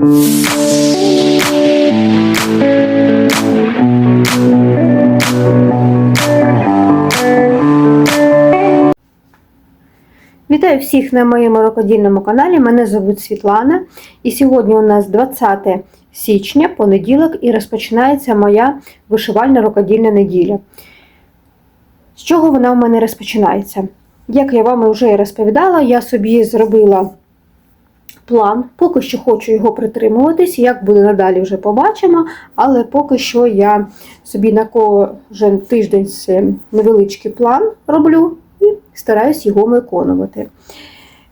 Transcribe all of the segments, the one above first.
Вітаю всіх на моєму рукодільному каналі. Мене звуть Світлана. І сьогодні у нас 20 січня, понеділок, і розпочинається моя вишивальна рукодільна неділя. З чого вона у мене розпочинається? Як я вам вже розповідала, я собі зробила план. Поки що хочу його притримуватись, як буде надалі, вже побачимо. Але поки що я собі на кожен тиждень невеличкий план роблю і стараюсь його виконувати.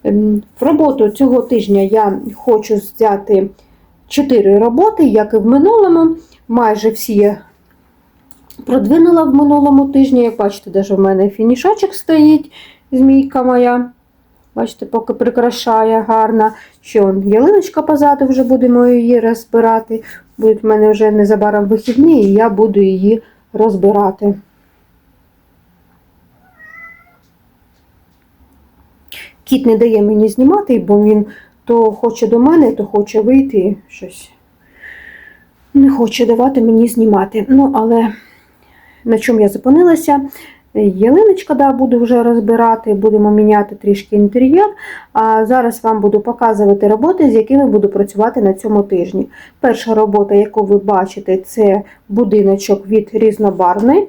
Ем, В роботу цього тижня я хочу взяти 4 роботи, як і в минулому. Майже всі я продвинула в минулому тижні. Як бачите, навіть в мене фінішочок стоїть, змійка моя. Бачите, поки прикрашає гарно. Ще он, ялиночка позаду, вже будемо її розбирати. Будуть в мене вже незабаром вихідні, і я буду її розбирати. Кіт не дає мені знімати, бо він то хоче до мене, то хоче вийти щось. Не хоче давати мені знімати. Ну, але на чому я зупинилася? Ялиночка, да, буду вже розбирати, будемо міняти трішки інтер'єр. А зараз вам буду показувати роботи, з якими буду працювати на цьому тижні. Перша робота, яку ви бачите, це будиночок від різнобарвний.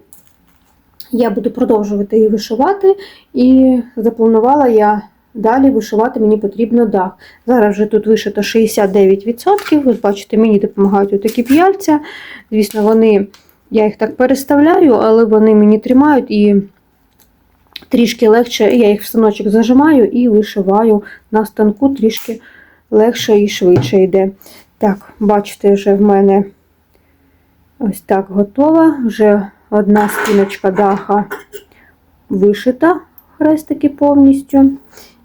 Я буду продовжувати її вишивати, і запланувала я далі вишивати мені потрібно дах. Зараз вже тут вишито 69%. Ви бачите, мені допомагають отакі п'яльця. Звісно, вони, я їх так переставляю, але вони мені тримають і трішки легше, я їх в станочок зажимаю і вишиваю на станку трішки легше і швидше йде. Так, бачите, вже в мене ось так готова. Вже одна стіночка даха вишита, хрестики повністю.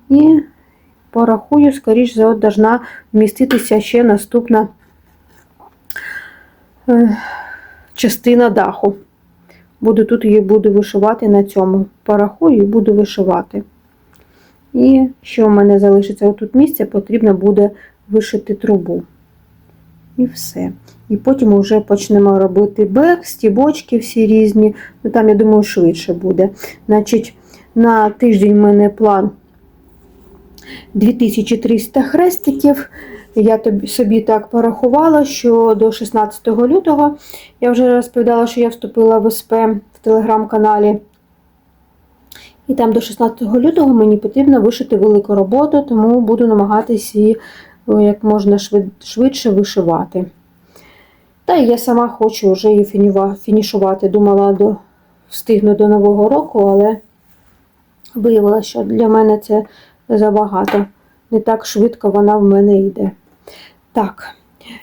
І порахую, скоріш за должна вміститися ще наступна е, частина даху. Буду тут її буду вишивати на цьому. Порахую і буду вишивати. І що в мене залишиться отут місце, потрібно буде вишити трубу. І все. І потім вже почнемо робити бек, стібочки всі різні. Ну там, я думаю, швидше буде. Значить, на тиждень в мене план 2300 хрестиків. Я тобі собі так порахувала, що до 16 лютого я вже розповідала, що я вступила в СП в телеграм-каналі. І там до 16 лютого мені потрібно вишити велику роботу, тому буду намагатися її як можна швидше вишивати. Та я сама хочу вже її фінішувати. Думала, до, встигну до Нового року, але виявилося, що для мене це забагато. Не так швидко вона в мене йде. Так,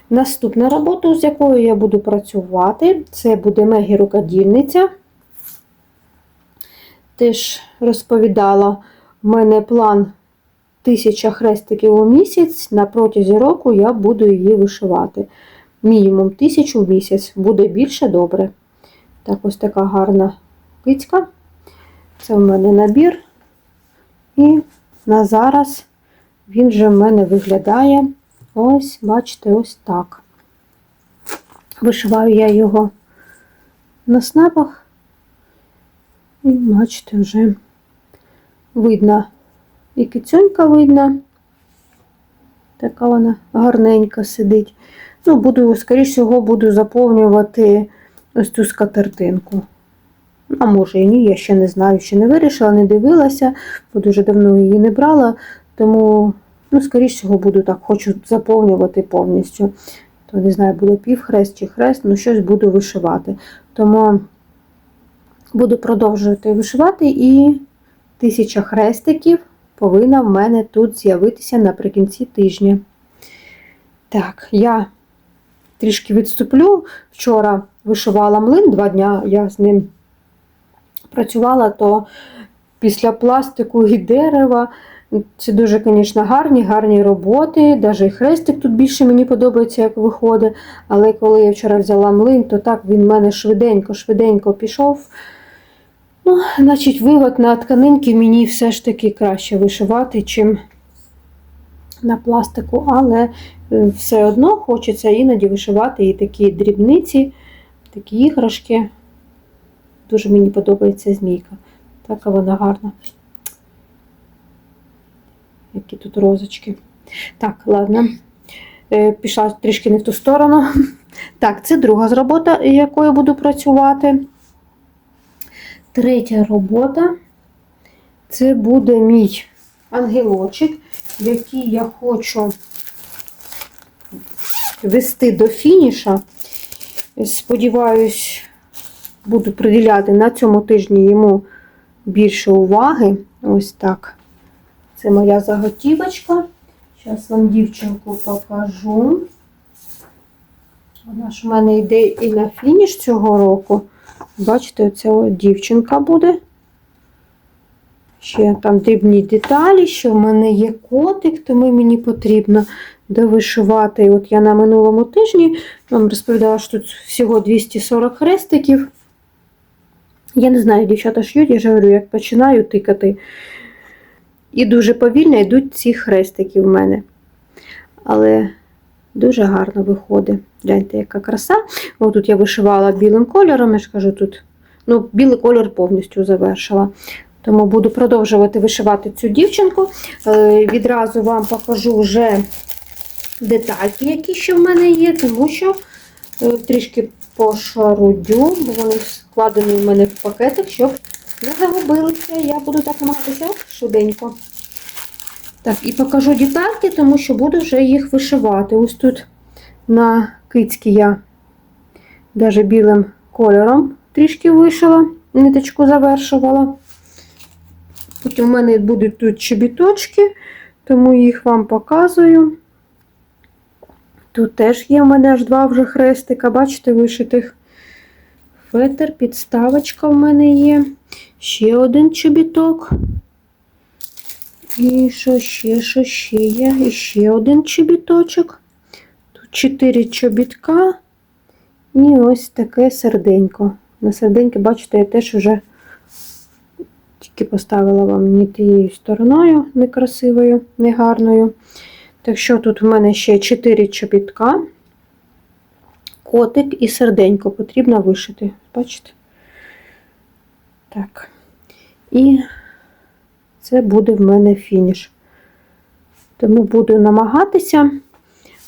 наступна робота, з якою я буду працювати, це буде Мегі рукодільниця. Теж розповідала, в мене план 1000 хрестиків у місяць. На протязі року я буду її вишивати. Мінімум 1000 в місяць, буде більше добре. Так, ось така гарна кицька. Це в мене набір. І на зараз він вже в мене виглядає ось, бачите, ось так. Вишиваю я його на снапах, і, бачите, вже видно і кицюнька видно. Така вона гарненько сидить. Ну, буду, скоріш всього, буду заповнювати ось цю скатертинку. А може і ні, я ще не знаю, ще не вирішила, не дивилася, бо дуже давно її не брала, тому, ну, скоріш всього, буду так, хочу заповнювати повністю. То не знаю, буде півхрест чи хрест, ну щось буду вишивати. Тому буду продовжувати вишивати, і тисяча хрестиків повинна в мене тут з'явитися наприкінці тижня. Так, я трішки відступлю. Вчора вишивала млин, два дня я з ним працювала, то після пластику і дерева. Це дуже, звісно, гарні, гарні роботи. Навіть хрестик тут більше мені подобається, як виходить. Але коли я вчора взяла млин, то так він в мене швиденько-швиденько пішов. Ну, Значить, вивод на тканинки мені все ж таки краще вишивати, чим на пластику, але е, все одно хочеться іноді вишивати і такі дрібниці, такі іграшки. Дуже мені подобається змійка. Така вона гарна. Які тут розочки. Так, ладно. Е, Пішла трішки не в ту сторону. Так, це друга з робота, якою буду працювати. Третя робота це буде мій ангелочок, який я хочу вести до фініша. Сподіваюсь, буду приділяти на цьому тижні йому більше уваги. Ось так. Це моя заготівочка. Зараз вам дівчинку покажу. Вона ж в мене йде і на фініш цього року. Бачите, оця дівчинка буде. Ще там дрібні деталі, що в мене є котик, тому мені потрібно довишивати. От я на минулому тижні вам розповідала, що тут всього 240 хрестиків. Я не знаю, дівчата шьють, я ж говорю, як починаю тикати. І дуже повільно йдуть ці хрестики в мене. Але дуже гарно виходить. Гляньте, яка краса. О, тут я вишивала білим кольором, я ж кажу, тут ну, білий кольор повністю завершила. Тому буду продовжувати вишивати цю дівчинку. Е, Відразу вам покажу вже детальки, які ще в мене є, тому що е, трішки пошарудю, бо вони складені в мене в пакетик, щоб не загубилися. Я буду так намагатися швиденько. Так, і покажу детальки, тому що буду вже їх вишивати. Ось тут на кицькі я навіть білим кольором трішки вишила, ниточку завершувала. Потім в мене будуть тут чобіточки, тому їх вам показую. Тут теж є в мене аж два вже хрестика, бачите, вишитих. Фетер, підставочка в мене є. Ще один чобіток. І що ще, що ще є? І ще один чобіточок. Тут чотири чобітка. І ось таке серденько. На серденьке, бачите, я теж вже тільки поставила вам не тією стороною, некрасивою, негарною. Так що тут в мене ще 4 чобітка, котик і серденько потрібно вишити. Бачите? Так. І це буде в мене фініш. Тому буду намагатися.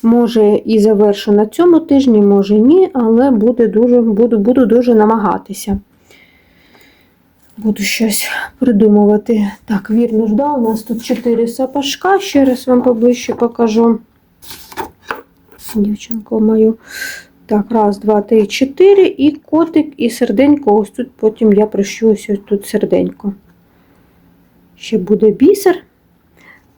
Може і завершу на цьому тижні, може ні, але буде дуже, буду, буду дуже намагатися. Буду щось придумувати. Так, вірно ж, да, у нас тут 4 сапожка, ще раз вам поближче покажу. Дівчинку мою. Так, раз, два, три, чотири. І котик, і серденько. Ось тут потім я прищу ось тут серденько. Ще буде бісер.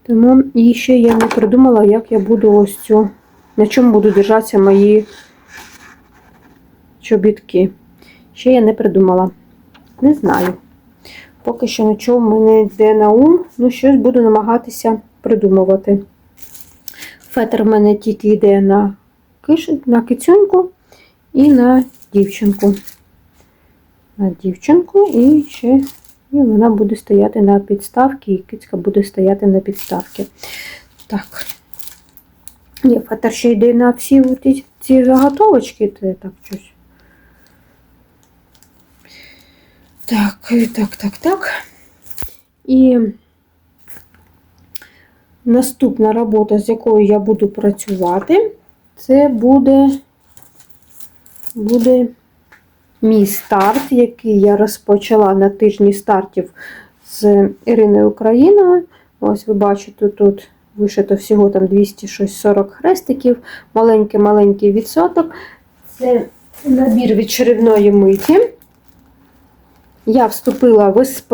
Тому і ще я не придумала, як я буду ось цю, на чому будуть держатися мої чобітки. Ще я не придумала. Не знаю. Поки що нічого в мене йде на ум, ну щось буду намагатися придумувати. Фетр в мене тільки йде на. На кицюньку і на дівчинку. На дівчинку і ще і вона буде стояти на підставці, і кицька буде стояти на підставці. Так. Ні, фетр ще йде на всі ці, ці заготовочки, то я так щось. Так, так, так, так. І наступна робота, з якою я буду працювати, це буде, буде мій старт, який я розпочала на тижні стартів з Іриною Україною. Ось ви бачите, тут вишито всього там 240 хрестиків, маленький-маленький відсоток. Це набір від чарівної миті я вступила в СП,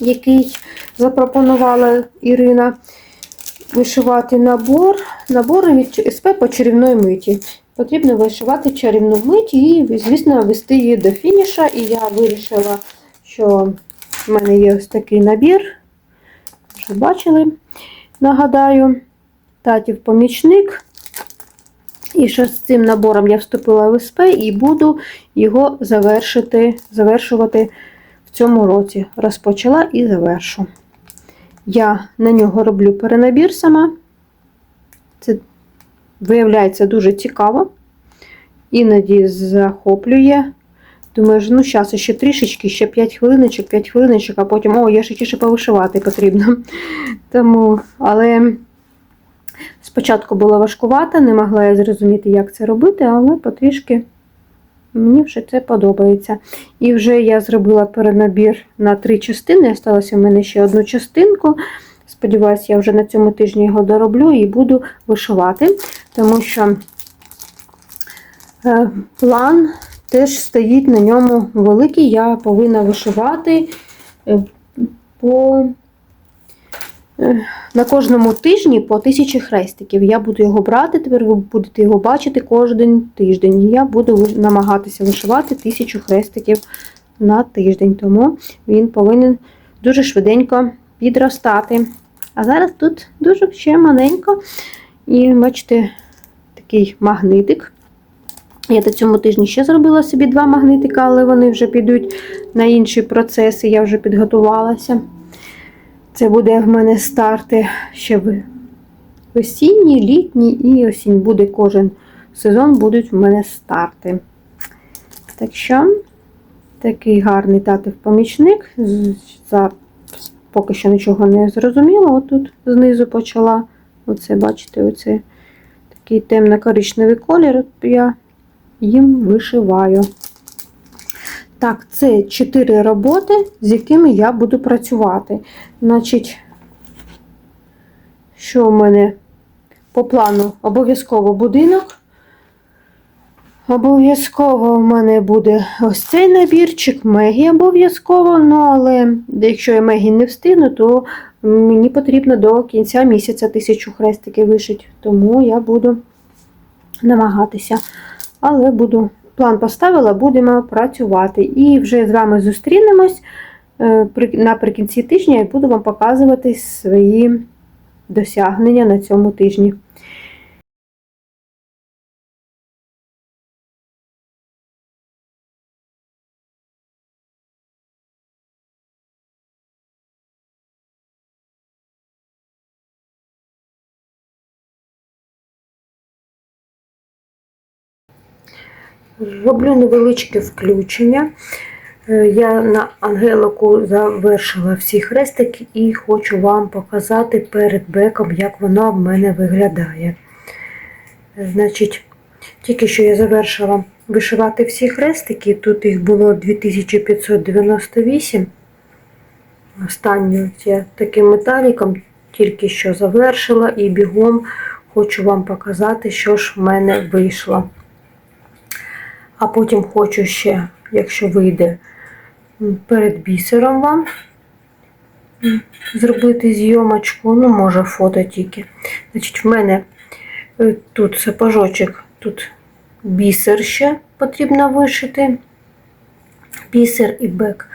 який запропонувала Ірина вишивати набор, набори від СП по чарівної миті. Потрібно вишивати чарівну мить і, звісно, вести її до фініша. І я вирішила, що в мене є ось такий набір. Вже бачили, нагадаю, татів помічник. І що з цим набором я вступила в СП і буду його завершити, завершувати в цьому році. Розпочала і завершу. Я на нього роблю перенабір сама. Це виявляється дуже цікаво. Іноді захоплює. Думаю, ну зараз ще трішечки, ще 5 хвилиночок, 5 хвилиночок, а потім, о, я ще ще повишивати потрібно. Тому, але спочатку було важкувато, не могла я зрозуміти, як це робити, але потрішки мені вже це подобається. І вже я зробила перенабір на три частини. Осталося в мене ще одну частинку. Сподіваюся, я вже на цьому тижні його дороблю і буду вишивати, тому що е, план теж стоїть на ньому великий. Я повинна вишивати е, по, на кожному тижні по тисячі хрестиків. Я буду його брати, тепер ви будете його бачити кожен тиждень. Я буду намагатися вишивати тисячу хрестиків на тиждень, тому він повинен дуже швиденько підростати. А зараз тут дуже ще маленько. І бачите, такий магнитик. Я на цьому тижні ще зробила собі два магнитика, але вони вже підуть на інші процеси. Я вже підготувалася. Це буде в мене старти ще в осінній, літній і осінь буде кожен сезон, будуть в мене старти. Так що, такий гарний татів помічник. Поки що нічого не зрозуміло. Отут знизу почала. Оце, бачите, оце такий темно-коричневий колір. От Я їм вишиваю. Так, це чотири роботи, з якими я буду працювати. Значить, що в мене по плану? Обов'язково будинок. Обов'язково в мене буде ось цей набірчик, Мегі обов'язково, ну але якщо я Мегі не встигну, то мені потрібно до кінця місяця тисячу хрестиків вишити, тому я буду намагатися. Але буду план поставила, будемо працювати. І вже з вами зустрінемось е, наприкінці тижня і буду вам показувати свої досягнення на цьому тижні. Роблю невеличке включення. Е, Я на Ангелику завершила всі хрестики і хочу вам показати перед беком, як воно в мене виглядає. Значить, тільки що я завершила вишивати всі хрестики, тут їх було 2598. Останню я таким металіком тільки що завершила і бігом хочу вам показати, що ж в мене вийшло. А потім хочу ще, якщо вийде, перед бісером вам зробити зйомочку, ну, може, фото тільки. Значить, в мене е, тут сапожочок, тут бісер ще потрібно вишити. Бісер і бек.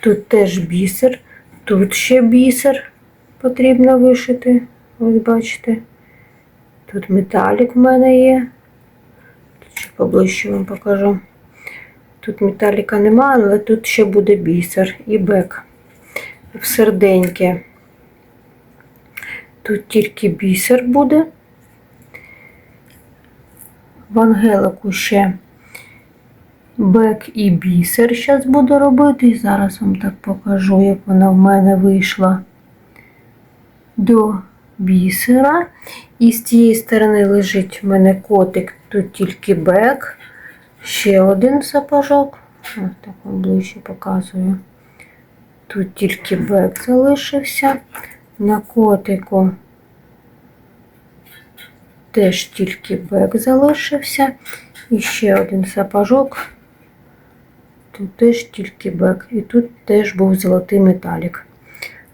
Тут теж бісер, тут ще бісер потрібно вишити. Ось бачите. Тут металік в мене є. Ще поближче вам покажу. Тут металіка немає, але тут ще буде бісер і бек в серденьке. Тут тільки бісер буде. В ангелику ще бек і бісер зараз буду робити. Зараз вам так покажу, як вона в мене вийшла до бісера. І з цієї сторони лежить в мене котик, тут тільки бек, ще один сапожок. Ось так вам ближче показую. Тут тільки бек залишився. На котику теж тільки бек залишився. І ще один сапожок. Тут теж тільки бек. І тут теж був золотий металік.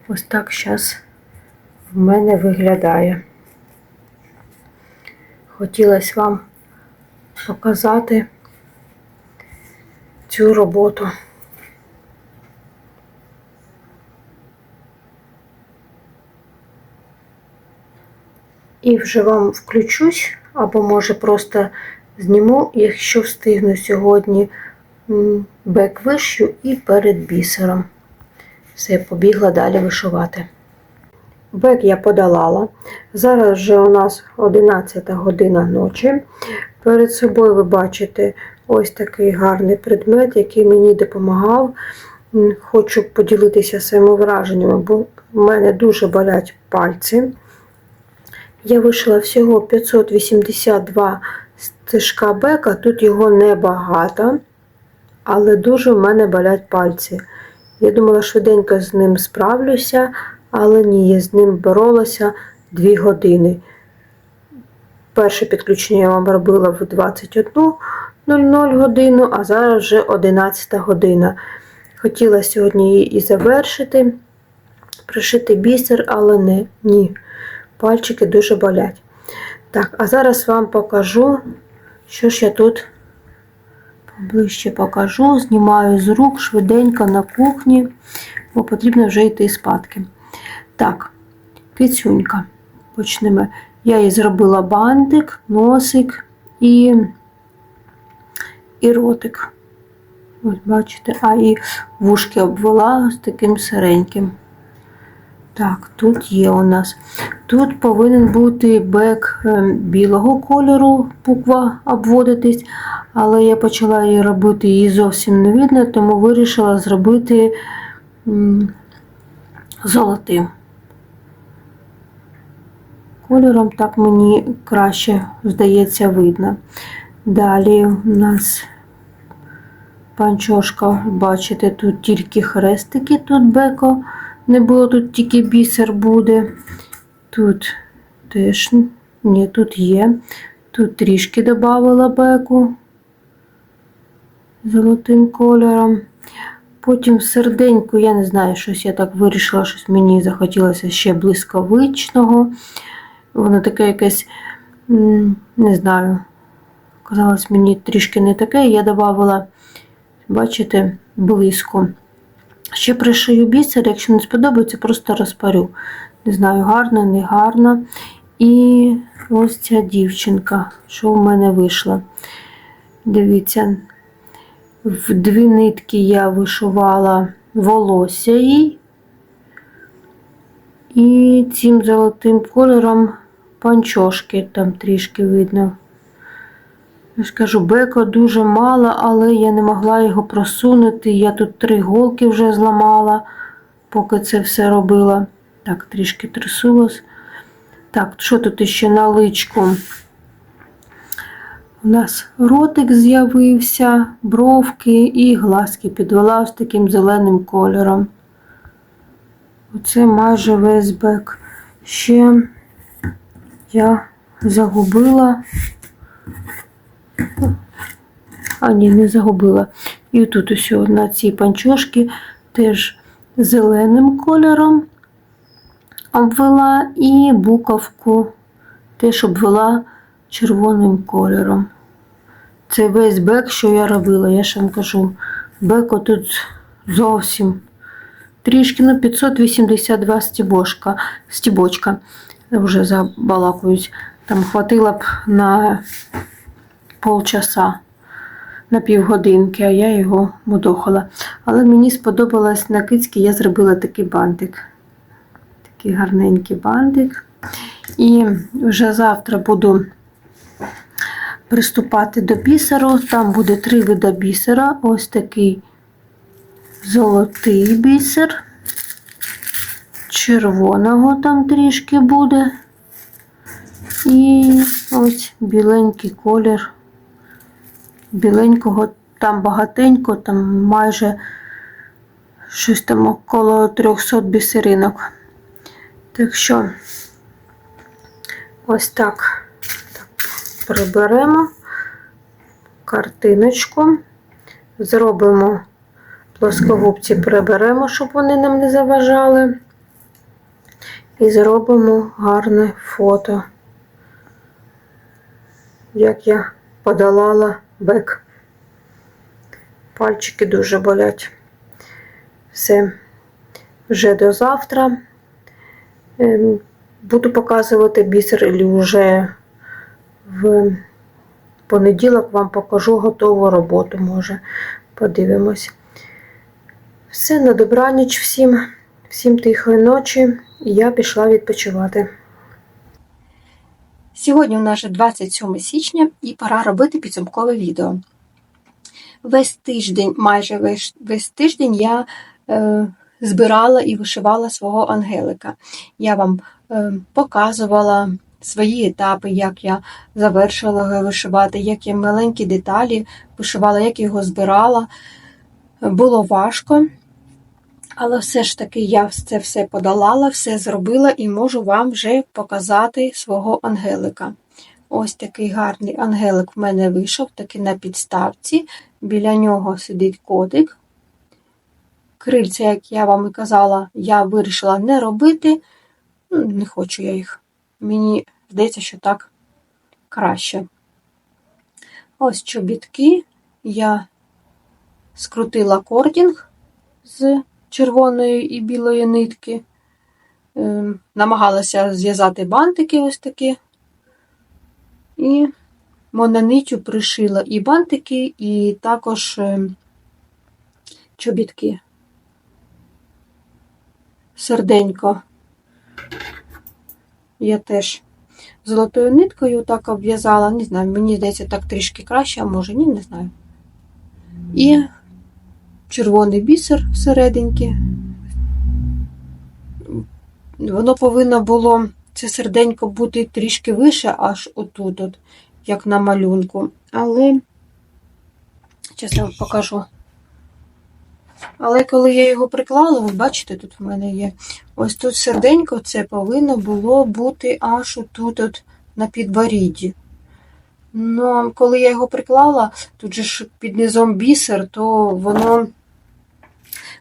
Ось так зараз в мене виглядає. Хотілося вам показати цю роботу. І вже вам включусь, або може просто зніму, якщо встигну сьогодні бек вишю і перед бісером. Все, побігла далі вишивати. Бек я подолала. Зараз вже у нас 11 година ночі. Перед собою ви бачите ось такий гарний предмет, який мені допомагав. Хочу поділитися своїми враженнями, бо в мене дуже болять пальці. Я вийшла всього 582 стежка бека, тут його небагато, але дуже в мене болять пальці. Я думала, швиденько з ним справлюся, але ні, я з ним боролася 2 години. Перше підключення я вам робила в 21.00 годину, а зараз вже 11 година. Хотіла сьогодні її і завершити, пришити бісер, але не, ні. Пальчики дуже болять. Так, а зараз вам покажу, що ж я тут поближче покажу. Знімаю з рук швиденько на кухні, бо потрібно вже йти спадки. Так, кицюнька. Почнемо. Я їй зробила бантик, носик і, і ротик. Ось бачите, а і вушки обвела з таким сиреньким. Так, тут є у нас. Тут повинен бути бек е, білого кольору, буква обводитись, але я почала її робити, її зовсім не видно, тому вирішила зробити золотим. Кольором так мені краще, здається, видно. Далі у нас панчошка, бачите, тут тільки хрестики, тут беко не було, тут тільки бісер буде. Тут теж ні, тут є. Тут трішки додавала беку золотим кольором. Потім серденько, я не знаю, щось я так вирішила, щось мені захотілося ще блискавичного. Воно таке якесь, не знаю, казалось мені трішки не таке. Я додавала, бачите, блиску. Ще пришию бісер, якщо не сподобається, просто розпарю. Не знаю, гарно, не гарно. І ось ця дівчинка, що в мене вийшло. Дивіться, в дві нитки я вишивала волосся їй. І цим золотим кольором панчошки там трішки видно. Я ж кажу, беко дуже мало, але я не могла його просунути. Я тут три голки вже зламала, поки це все робила. Так, трішки трясулась. Так, що тут ще на личку? У нас ротик з'явився, бровки і глазки підвела з таким зеленим кольором. Оце майже весь бек. Ще я загубила. А, ні, не загубила. І тут ось на цій панчошки теж зеленим кольором обвела і буковку теж обвела червоним кольором. Це весь бек, що я робила, я ж вам кажу. Беко тут зовсім трішки, ну 582 стібочка, стібочка. Вже забалакують. Там хватило б на полчаса, на півгодинки, а я його мудохала. Але мені сподобалось на кицьки, я зробила такий бантик. Такий гарненький бантик. І вже завтра буду приступати до бісеру. Там буде три види бісера. Ось такий золотий бісер. Червоного там трішки буде. І ось біленький колір. Біленького там багатенько, там майже щось там около 300 бісеринок. Так що ось так, так приберемо картиночку, зробимо плоскогубці, приберемо, щоб вони нам не заважали. І зробимо гарне фото, як я подолала бек. Пальчики дуже болять. Все, вже до завтра. Ем, Буду показувати бісер, вже в понеділок вам покажу готову роботу, може. Подивимось. Все, на добраніч всім. Всім тихої ночі, я пішла відпочивати. Сьогодні у нас 27 січня і пора робити підсумкове відео. Весь тиждень, майже весь, весь тиждень я е, збирала і вишивала свого ангелика. Я вам е, показувала свої етапи, як я завершила його вишивати, як я маленькі деталі вишивала, як його збирала. Було важко. Але все ж таки я це все подолала, все зробила і можу вам вже показати свого ангелика. Ось такий гарний ангелик в мене вийшов, такий на підставці. Біля нього сидить котик. Крильця, як я вам і казала, я вирішила не робити. Ну, Не хочу я їх. Мені здається, що так краще. Ось чобітки. Я скрутила кордінг з червоної і білої нитки. Ем, Намагалася зв'язати бантики ось такі. І мононитю пришила і бантики, і також ем, чобітки. Серденько. Я теж золотою ниткою так обв'язала. Не знаю, мені здається, так трішки краще, а може ні, не знаю. І червоний бісер всерединки. Воно повинно було це серденько бути трішки вище, аж отут, от, як на малюнку. Але, я вам покажу. Але коли я його приклала, ви бачите, тут в мене є ось тут серденько, це повинно було бути аж отут от на підборідді. Ну, коли я його приклала, тут же ж під низом бісер, то воно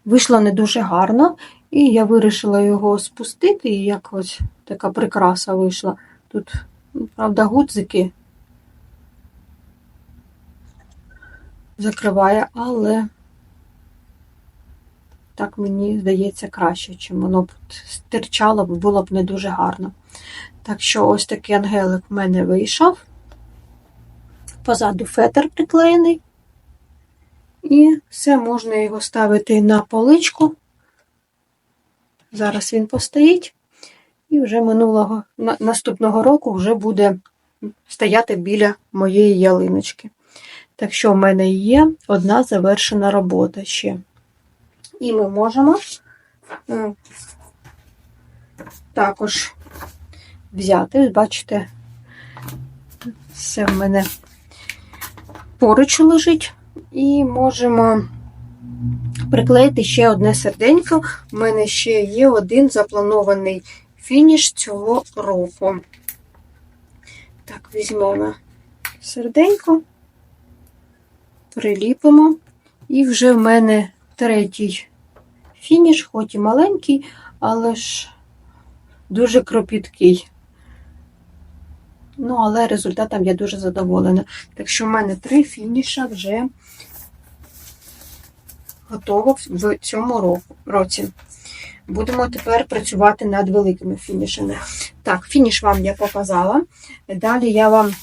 вийшло не дуже гарно. І я вирішила його спустити, і як ось така прикраса вийшла. Тут, ну, правда, гудзики закриває, але так мені здається краще, чим воно б стирчало, було б не дуже гарно. Так що ось такий ангелик в мене вийшов. Позаду фетр приклеєний. І все, можна його ставити на поличку. Зараз він постоїть, і вже минулого наступного року вже буде стояти біля моєї ялиночки. Так що в мене є одна завершена робота ще. І ми можемо також взяти, бачите, все в мене поруч лежить, і можемо приклеїти ще одне серденько. У мене ще є один запланований фініш цього року. Так, візьмемо серденько, приліпимо, і вже в мене третій фініш, хоч і маленький, але ж дуже кропіткий. Ну, але результатом я дуже задоволена. Так що в мене три фініша вже готово в цьому році. Будемо тепер працювати над великими фінішами. Так, фініш вам я показала. Далі я вам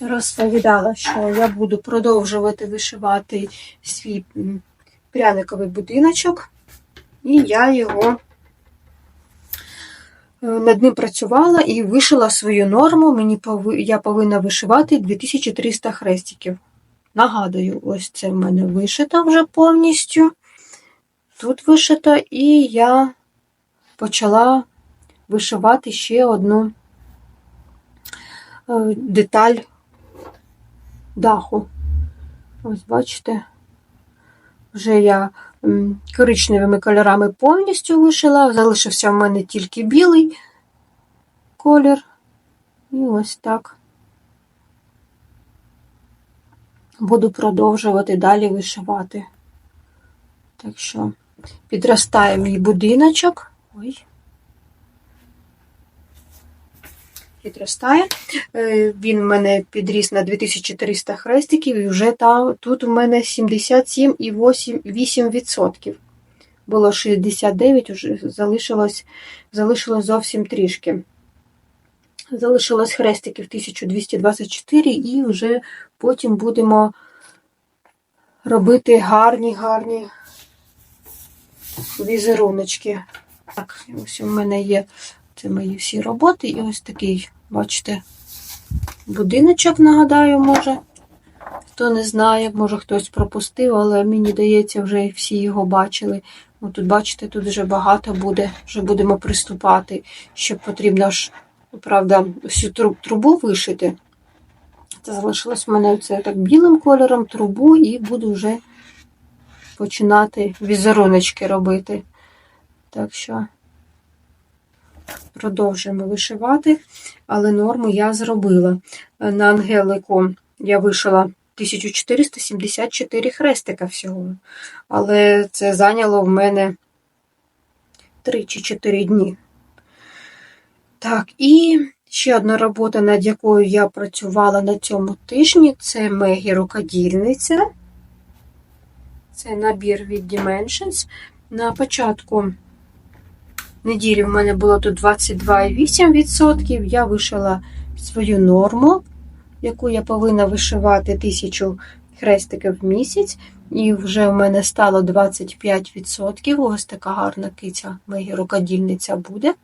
розповідала, що я буду продовжувати вишивати свій пряниковий будиночок, і я його над ним працювала і вишила свою норму. Мені Я повинна вишивати 2300 хрестиків. Нагадую, ось це в мене вишито вже повністю. Тут вишито, і я почала вишивати ще одну е, деталь даху. Ось, бачите, вже я коричневими кольорами повністю вишила, залишився в мене тільки білий колір. І ось так. буду продовжувати далі вишивати. Так що, підростає мій будиночок. Ой. Підростає. Е, він в мене підріс на 2300 хрестиків, і вже там, тут у мене 77,8%. Було 69, вже залишилось, залишилось зовсім трішки. Залишилось хрестиків 1224, і вже потім будемо робити гарні, гарні візеруночки. Так, ось у мене є це мої всі роботи. І ось такий, бачите, будиночок, нагадаю, може. Хто не знає, може хтось пропустив, але мені здається, вже всі його бачили. О, тут, бачите, тут вже багато буде, вже будемо приступати. Ще потрібно ж, правда, всю трубу вишити. Це залишилось в мене це так білим кольором трубу, і буду вже починати візеруночки робити. Так що продовжуємо вишивати, але норму я зробила. На ангелику я вишила 1474 хрестика всього. Але це зайняло в мене 3 чи 4 дні. Так, і ще одна робота, над якою я працювала на цьому тижні, це Мегі рукодільниця. Це набір від Dimensions. На початку неділі в мене було тут 22,8%. Я вишила свою норму, яку я повинна вишивати тисячу хрестиків в місяць. І вже в мене стало 25%. Ось така гарна киця, моя рукодільниця буде.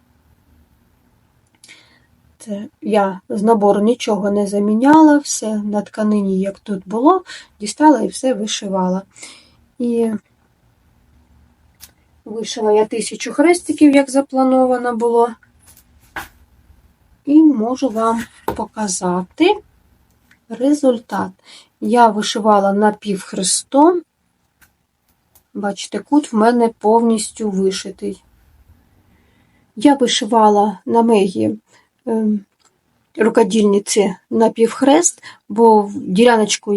Це я з набору нічого не заміняла, все на тканині, як тут було, дістала і все вишивала. І вишила я тисячу хрестиків, як заплановано було. І можу вам показати результат. Я вишивала напівхрестом. Бачите, кут в мене повністю вишитий. Я вишивала на мегі е, рукодільниці напівхрест, бо діляночку,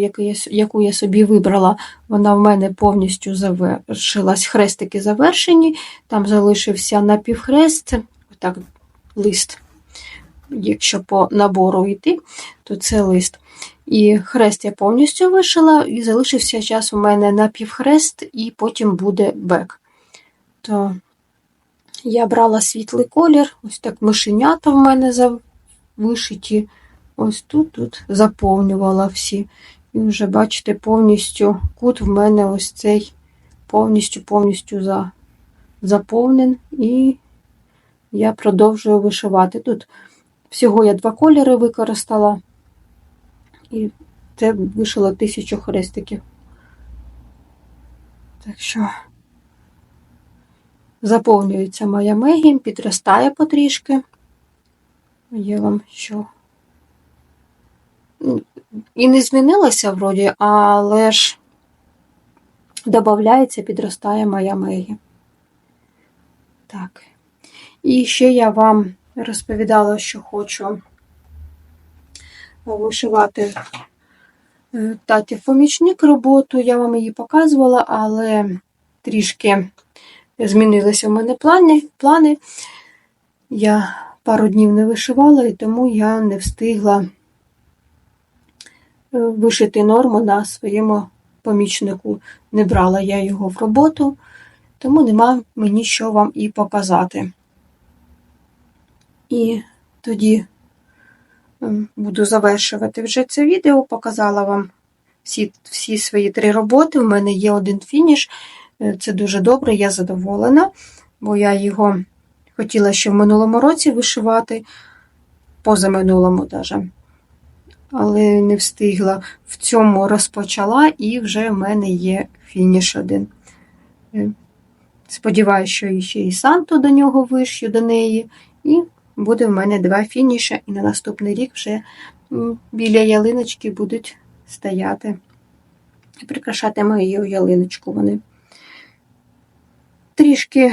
яку я, собі вибрала, вона в мене повністю завершилась. Хрестики завершені, там залишився напівхрест, так, лист. Якщо по набору йти, то це лист. І хрест я повністю вишила, і залишився час у мене на півхрест, і потім буде бек. То я брала світлий колір, ось так мишенята в мене вишиті. Ось тут тут заповнювала всі. І вже, бачите, повністю кут в мене ось цей повністю-повністю за, заповнен. І я продовжую вишивати. Тут всього я два кольори використала. І це вишило тисячу хрестиків. Так що заповнюється моя мегі, підростає потрішки. Є вам що. І не змінилося вроді, але ж додається, підростає моя мегі. Так. І ще я вам розповідала, що хочу вишивати таті помічник роботу. Я вам її показувала, але трішки змінилися в мене плани. Я пару днів не вишивала, і тому я не встигла вишити норму на своєму помічнику. Не брала я його в роботу, тому нема мені що вам і показати. І тоді буду завершувати вже це відео. Показала вам всі всі свої три роботи. У мене є один фініш. Це дуже добре, я задоволена, бо я його хотіла ще в минулому році вишивати, позаминулому даже. Але не встигла. В цьому розпочала, і вже в мене є фініш один. Сподіваюся, що ще і Санту до нього вишью до неї. І буде в мене два фініші, і на наступний рік вже біля ялиночки будуть стояти і прикрашати мою ялиночку вони. Трішки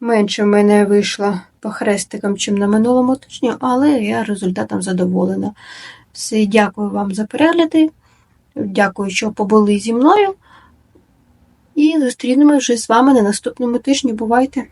менше в мене вийшло по хрестикам, чим на минулому тижні, але я результатом задоволена. Все, дякую вам за перегляди. Дякую, що побули зі мною. І зустрінемося вже з вами на наступному тижні. Бувайте!